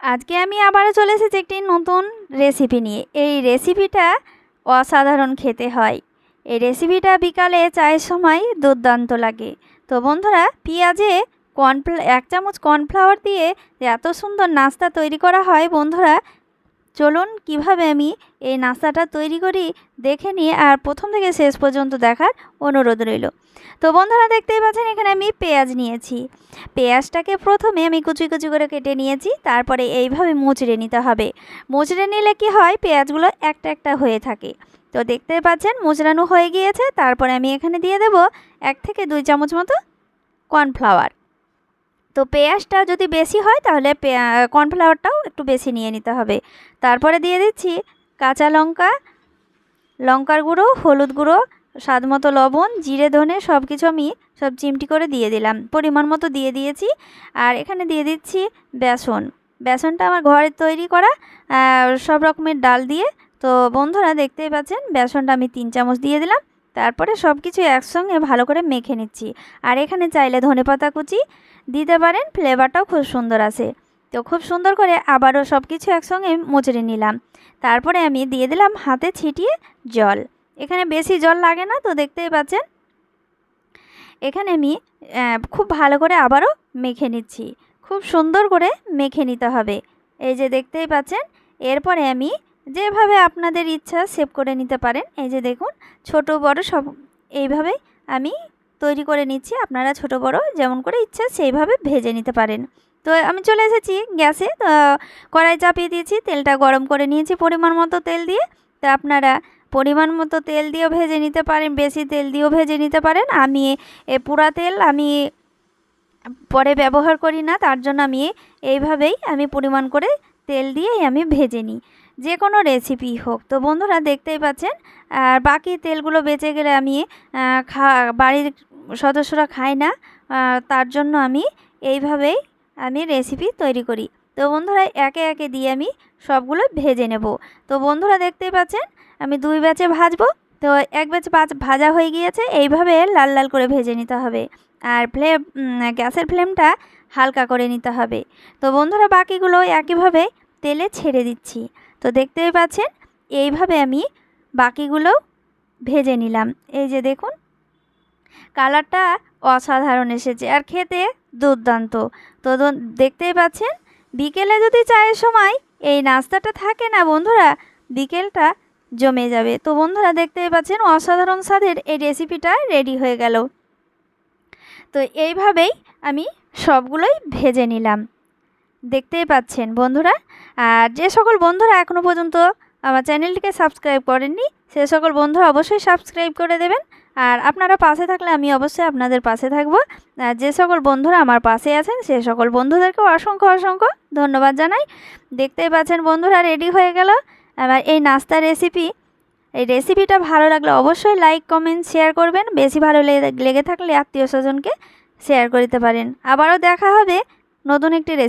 আজকে আমি আবারও চলে এসেছি একটি নতুন রেসিপি নিয়ে। এই রেসিপিটা অসাধারণ খেতে হয়। এই রেসিপিটা বিকালে চায়ের সময় দুর্দান্ত লাগে। তো বন্ধুরা, পেঁয়াজে কর্নফ্লা এক চামচ কর্নফ্লাওয়ার দিয়ে এত সুন্দর নাস্তা তৈরি করা হয় বন্ধুরা চলুন কীভাবে আমি এই নাস্তাটা তৈরি করি দেখে নিয়ে আর প্রথম থেকে শেষ পর্যন্ত দেখার অনুরোধ রইল। তো বন্ধুরা দেখতেই পাচ্ছেন, এখানে আমি পেঁয়াজ নিয়েছি। পেঁয়াজটাকে প্রথমে আমি কুচি কুচি করে কেটে নিয়েছি, তারপরে এইভাবে মুচড়ে নিতে হবে। মুচড়ে নিলে কি হয়, পেঁয়াজগুলো একটা একটা হয়ে থাকে। তো দেখতে পাচ্ছেন, মুচড়ানো হয়ে গিয়েছে, তারপরে আমি এখানে দিয়ে দেব এক থেকে দুই চামচ মতো কর্নফ্লাওয়ার। তো পেঁয়াজটা যদি বেশি হয় তাহলে কর্নফ্লাওয়ারটাও একটু বেশি নিয়ে নিতে হবে। তারপরে দিয়ে দিচ্ছি কাঁচা লঙ্কা, লঙ্কার গুঁড়ো, হলুদ গুঁড়ো, স্বাদ মতো লবণ, জিরে, ধনে সব কিছু আমি সব চিমটি করে দিয়ে দিলাম। পরিমাণ মতো দিয়ে দিয়েছি। আর এখানে দিয়ে দিচ্ছি বেসন। বেসনটা আমার ঘরে তৈরি করা সব রকমের ডাল দিয়ে। তো বন্ধুরা দেখতেই পাচ্ছেন, বেসনটা আমি তিন চামচ দিয়ে দিলাম। তারপরে সব কিছু একসঙ্গে ভালো করে মেখে নিচ্ছি। আর এখানে চাইলে ধনে পাতা কুচি দিতে পারেন ফ্লেভারটাও খুব সুন্দর আসে তো খুব সুন্দর করে আবারও সব কিছু একসঙ্গে মুচড়ে নিলাম। তারপরে আমি দিয়ে দিলাম হাতে ছিটিয়ে জল। এখানে বেশি জল লাগে না, তো দেখতেই পাচ্ছেন। এখানে আমি খুব ভালো করে আবারও মেখে নিচ্ছি। খুব সুন্দর করে মেখে নিতে হবে। এই যে দেখতেই পাচ্ছেন, এরপরে আমি যেভাবে আপনাদের ইচ্ছা সেভ করে নিতে পারেন। এই যে দেখুন, ছোট বড় সব, এইভাবেই আমি তৈরি করে নিচ্ছি। আপনারা ছোট, বড় যেমন করে ইচ্ছা সেইভাবে ভেজে নিতে পারেন। তো আমি চলে এসেছি গ্যাসে। কড়াই চাপিয়ে দিয়েছি, তেলটা গরম করে নিয়েছি পরিমাণ মতো তেল দিয়ে। তো আপনারা পরিমাণ মতো তেল দিয়েও ভেজে নিতে পারেন, বেশি তেল দিয়েও ভেজে নিতে পারেন। আমি এ পুরা তেল আমি পরে ব্যবহার করি না, তার জন্য আমি এইভাবেই আমি পরিমাণ করে তেল দিয়েই আমি ভেজে নিই। যে কোনো রেসিপি হোক। তো বন্ধুরা দেখতেই পাচ্ছেন, আর বাকি তেলগুলো বেঁচে গেলে আমি খা, বাড়ির সদস্যরা খায় না তার জন্য আমি এইভাবেই আমি রেসিপি তৈরি করি। তো বন্ধুরা, একে একে দিয়ে আমি সবগুলো ভেজে নেব। তো বন্ধুরা, দেখতেই পাচ্ছেন, আমি দুই ব্যাচে ভাজবো। তো এক ব্যাচ ভাজা হয়ে গিয়েছে, এইভাবে লাল লাল করে ভেজে নিতে হবে। আর ফ্লেম গ্যাসের ফ্লেমটা হালকা করে নিতে হবে। তো বন্ধুরা, বাকিগুলো একইভাবে তেলে ছেড়ে দিচ্ছি। তো দেখতেই পাচ্ছেন, এইভাবে আমি বাকিগুলো ভেজে নিলাম। এই যে দেখুন কালারটা অসাধারণ এসেছে আর খেতে দুর্দান্ত। তো দেখতেই পাচ্ছেন, বিকেলে যদি চায়ের সময় এই নাস্তাটা থাকে না বন্ধুরা, বিকেলটা জমে যাবে। তো বন্ধুরা দেখতেই পাচ্ছেন, অসাধারণ স্বাদের এই রেসিপিটা রেডি হয়ে গেল। তো এইভাবেই আমি সবগুলোই ভেজে নিলাম। দেখতেই পাচ্ছেন বন্ধুরা, আর যে সকল বন্ধুরা এখনও পর্যন্ত আমার চ্যানেলটিকে সাবস্ক্রাইব করেননি, সে সকল বন্ধুরা অবশ্যই সাবস্ক্রাইব করে দেবেন। আর আপনারা পাশে থাকলে আমি অবশ্যই আপনাদের পাশে থাকব। যে সকল বন্ধুরা আমার পাশে আছেন, সে সকল বন্ধুদেরকেও অসংখ্য অসংখ্য ধন্যবাদ জানাই। দেখতেই পাচ্ছেন বন্ধুরা, রেডি হয়ে গেল। আমার এই নাস্তা রেসিপি। এই রেসিপিটা ভালো লাগলে অবশ্যই লাইক, কমেন্ট, শেয়ার করবেন। বেশি ভালো লেগে থাকলে আত্মীয় স্বজনকে শেয়ার করতে পারেন। আবারও দেখা হবে নতুন একটি রেসিপি